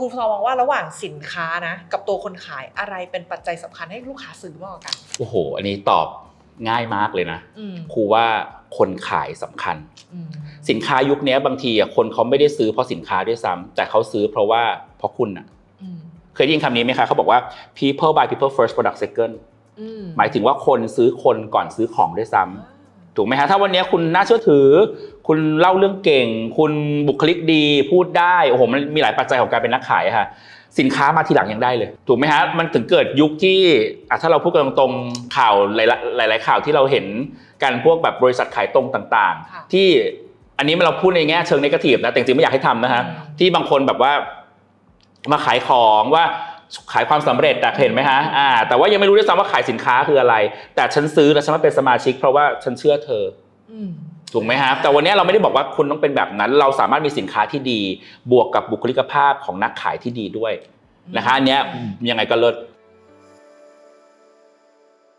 ครูซอมองว่าระหว่างสินค้านะ กับตัวคนขายอะไรเป็นปัจจัยสำคัญให้ลูกค้าซื้อมากกว่ากัน โอ้โห อันนี้ตอบง่ายมากเลยนะอืมครูว่าคนขายสำคัญอืมสินค้ายุคนี้บางทีอะคนเขาไม่ได้ซื้อเพราะสินค้าด้วยซ้ำแต่เขาซื้อเพราะว่าเพราะคุณอะอืมเคยได้ยินคำนี้ไหมคะเขาบอกว่า people buy people first product second อืมหมายถึงว่าคนซื้อคนก่อนซื้อของด้วยซ้ำ ถูกไหมฮะถ้าวันนี้คุณน่าเชื่อถือ คุณเล่าเรื่องเก่ง คุณบุคลิกดีพูดได้โอ้โหมันมีหลายปัจจัยของการเป็นนักขายอะค่ะสินค้ามาทีหลังยังได้เลย ถูกไหมฮะมันถึงเกิดยุคที่อะถ้าเราพูดกันตรงๆข่าวหลายๆหลายๆข่าวที่เราเห็นกันพวกแบบบริษัทขายตรงต่างค่ะๆที่อันนี้เราพูดในแง่เชิงนกาทีฟนะแต่จริงๆไม่อยากให้ทำนะฮะอืมที่บางคนแบบว่ามาขายของว่า ขายความสำเร็จอะเห็นไหมฮะอ่า แต่ว่ายังไม่รู้ด้วยซ้ำว่าขายสินค้าคืออะไร แต่ฉันซื้อแล้วฉันมาเป็นสมาชิก เพราะว่าฉันเชื่อเธออืมถูกไหมฮะแต่วันนี้เราไม่ได้บอกว่าคุณต้องเป็นแบบนั้น เราสามารถมีสินค้าที่ดี บวกกับบุคลิกภาพของนักขายที่ดีด้วยนะคะอันเนี้ยยังไงก็เลิศ